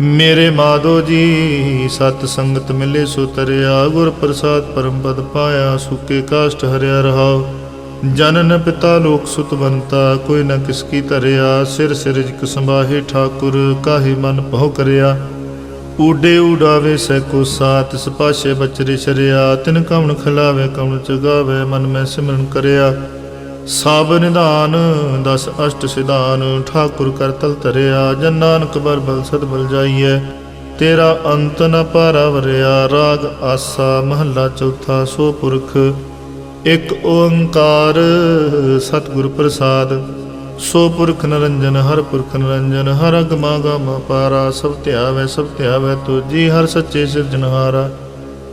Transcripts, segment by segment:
ਮੇਰੇ ਮਾਧੋ ਜੀ, ਸਤ ਸੰਗਤ ਮਿਲੇ ਸੋ ਤਰਿਆ, ਗੁਰ ਪ੍ਰਸਾਦ ਪਰਮ ਪਦ ਪਾਇਆ, ਸੁਕੇ ਕਾਸ਼ਟ ਹਰਿਆ ਰਹਾਉ। ਜਨਨ ਪਿਤਾ ਲੋਕ ਸੁਤਵੰਤਾ ਕੋਈ ਨਾ ਕਿਸ ਕੀ ਧਰਿਆ। ਸਿਰ ਸਿਰਜਕ ਸੰਭਾਹੇ ਠਾਕੁਰ, ਕਾਹੇ ਮਨ ਭਉ ਕਰਿਆ। ਊਡੇ ਉਡਾਵੇ ਸੈ ਕੋ ਸਾਤ ਸਪਾਸ਼ੇ ਬਚਰੇ ਸ਼ਰਿਆ। ਤਿਨ ਕਵਣ ਖਿਲਾਵੇ, ਕਵਣ ਚਗਾਵੇ ਮਨ ਮੈਂ ਸਿਮਰਨ ਕਰਿਆ। ਸਭ ਨਿਧਾਨ, ਦਸ ਅਸ਼ਟ ਸਿਧਾਨ, ਠਾਕੁਰ ਕਰ ਤਲ ਧਰਿਆ, ਜਨ ਨਾਨਕ ਬਰ ਬਲ ਸਦ ਬਲ ਜਾਈਐ। ਤੇਰਾ ਅੰਤ ਨ ਪਾਰਾ ਵਰਿਆ ਰਾਗ ਆਸਾ ਮਹੱਲਾ ਚੌਥਾ, ਸੋ ਪੁਰਖ, ਇਕ ਓੰਕਾਰ ਸਤਿਗੁਰ ਪ੍ਰਸਾਦ। ਸੋ ਪੁਰਖ ਨਰੰਜਨ, ਹਰ ਪੁਰਖ ਨਰੰਜਨ, ਹਰ ਅਗਮਾ ਗਮ ਪਾਰਾ, ਸਭ ਧਿਆਵੇ ਸਭ ਧਿਆਵੇ ਤੁਜੀ ਹਰ ਸੱਚੇ ਸਿਰਜਨਹਾਰਾ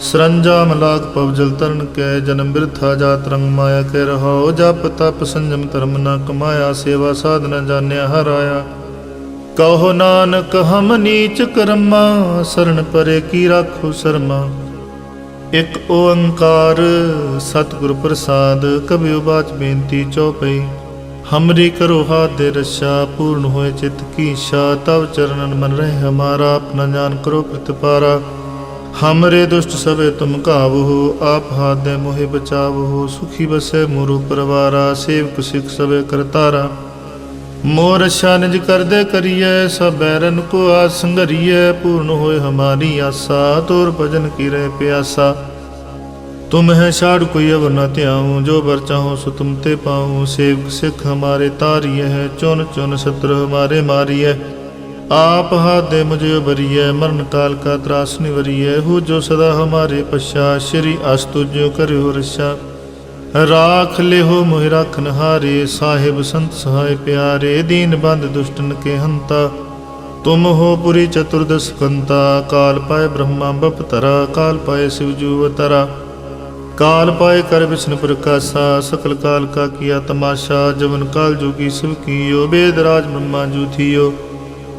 ਸਰੰਜਾ ਮਲਾਕ ਪਵਜਲ ਤਰਨ ਕੈ, ਜਨਮ ਬਿਰਥਾ ਜਾਤ ਰੰਗ ਮਾਇਆ ਕੇ ਰਹਾਉ ਜਪ ਤਪ ਸੰਜਮ ਧਰਮ ਨਾ ਕਮਾਇਆ, ਸੇਵਾ ਸਾਧਨਾ ਜਾਣਿਆ ਹਰਾਇਆ। ਕਹੋ ਨਾਨਕ, ਹਮ ਨੀਚ ਕਰਮਾ ਸਰਣ ਪਰੇ ਕੀ ਰਾਖੋ ਸਰਮਾ। ਇਕ ਓੰਕਾਰ ਸਤਿਗੁਰ ਪ੍ਰਸਾਦ, ਕਬਿਉ ਬਾਚ ਬੇਨਤੀ ਚਉਪਈ। ਹਮਰੀ ਕਰੋ ਹਾਥ ਦੇ ਰਸ਼ਾ, ਪੂਰਨ ਹੋਏ ਚਿਤ ਕੀ ਸ਼ਾ। ਤਵ ਚਰਨਨ ਮਨ ਰਹਿ, ਹਮਾਰਾ ਆਪਣਾ ਜਾਨ ਕਰੋ ਪ੍ਰਤਪਾਰਾ। हमरे दुष्ट सबे तुम कावहु आप हादे मोहे बचावहु सुखी बसे मुरु परवारा सेवक सिख सबे करतारा मोर रक्षा निज कर दे करिए सब बैरन को आज संगरिए पूर्ण होए हमारी आशा तोर भजन की रह प्यासा तुम है छाड़ कोई अब न त्याऊँ जो बर चाहो सो तुम ते पाऊँ सेवक सिख हमारे तारिय है चुन चुन शत्रु हमारे मारिय है ਆਪ ਹਾਦੇ ਮੁਝੇ ਬਰੀਐ ਮਰਨ ਕਾਲ ਕਾ ਤਰਾਸ ਨਿਵਰੀਐ, ਹੋ ਜੋ ਸਦਾ ਹਮਾਰੇ ਪਛਾ, ਸ਼੍ਰੀ ਅਸਤੁ ਜੋ ਕਰਿਓ ਰਛਾ। ਰਾਖ ਲਿਹੋ ਮੋਹਿ ਰਖਨ ਹਾਰੇ ਸਾਹਿਬ ਸੰਤ ਸਹਾਇ ਪਿਆਰੇ, ਦੀਨ ਬੰਦ ਦੁਸ਼ਟਨ ਕੇ ਹੰਤਾ ਤੁਮ ਹੋ ਪੁਰੀ ਚਤੁਰਦਸ ਕੰਤਾ ਕਾਲ ਪਾਏ ਬ੍ਰਹਮਾ ਬਪਤਰਾ, ਕਾਲ ਪਾਏ ਸਿਵ ਜੂ ਅਵਤਾਰਾ। ਕਾਲ ਪਾਏ ਕਰ ਵਿਸ਼ਨ ਪ੍ਰਕਾਸ਼ਾ ਸਕਲ ਕਾਲ ਕਾ ਕੀਆ ਤਮਾਸ਼ਾ, ਜਵਨ ਕਾਲ ਜੋਗੀ ਸਿਵ ਕੀਓ, ਬੇਦ ਰਾਜ ਬ੍ਰਹਮਾ ਜੂ ਥੀਓ।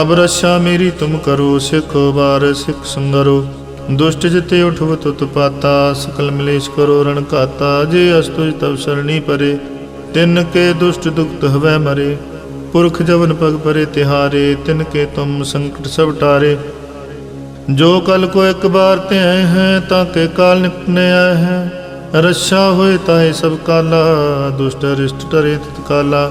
ਅਬ ਰਛਾ ਮੇਰੀ ਤੁਮ ਕਰੋ, ਸਿਖ ਵਾਰ ਸਿਖ ਸੰਗਰੋ। ਦੁਸ਼ਟ ਜਿਤੇ ਉਠਵ ਤੁਤ ਪਾਤਾ, ਸਕਲ ਮਲੇਸ਼ ਕਰੋ ਰਣ ਘਾਤਾ। ਜੇ ਅਸ ਤੁਜ ਤਵ ਸਰਣੀ ਪਰੇ, ਤਿੰਨ ਕੇ ਦੁਸ਼ਟ ਦੁਖਤ ਹਵੈ ਮਰੇ। ਪੁਰਖ ਜਵਨ ਪਗ ਪਰੇ ਤਿਹਾਰੇ, ਤਿੰਨ ਕੇ ਤੁਮ ਸੰਕਟ ਸਭ ਟਾਰੇ। ਜੋ ਕਲ ਕੋ ਇੱਕ ਬਾਰ ਤੇ ਆਏ ਹੈ, ਤਾਂ ਕੇ ਕਾਲ ਨਿਪਨੇ ਆਏ ਹੈ। ਰੱਛਾ ਹੋਏ ਤਾਏ ਸਭ ਕਾਲਾ, ਦੁਸ਼ਟ ਰਿਸ਼ਟ ਟਰੇ ਤਤਕਾਲਾ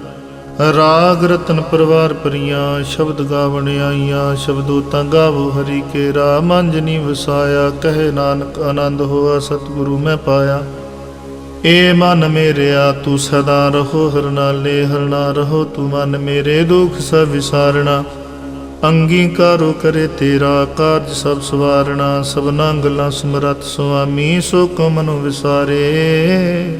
ਰਾਗ ਰਤਨ ਪਰਵਾਰ ਪਰੀਆਂ, ਸ਼ਬਦ ਗਾਵਣ ਆਈਆਂ, ਸ਼ਬਦੋ ਤਾਂ ਗਾਵੋ ਹਰੀ ਕੇ ਰਾ ਮੰਜਨੀ ਵਸਾਇਆ, ਕਹੇ ਨਾਨਕ ਆਨੰਦ ਹੋਆ, ਸਤਿਗੁਰੂ ਮੈਂ ਪਾਇਆ। ਏ ਮਨ ਮੇਰਿਆ, ਤੂੰ ਸਦਾ ਰਹੋ, ਹਰ ਨਾਲੇ ਹਰ ਰਹੋ, ਤੂੰ ਮਨ ਮੇਰੇ ਦੁਖ ਸਭ ਵਿਸਾਰਣਾ। ਅੰਗੀਕਾਰੋ ਕਰੇ ਤੇਰਾ, ਕਾਰਜ ਸਭ ਸਵਾਰਣਾ, ਸਭਨਾ ਗੱਲਾਂ ਸਮਰਤ ਸੁਆਮੀ, ਸੋ ਕੋ ਮਨੁ ਵਿਸਾਰੇ।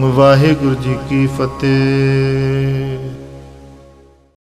ਵਾਹਿਗੁਰੂ ਜੀ ਕੀ ਫਤਿਹ।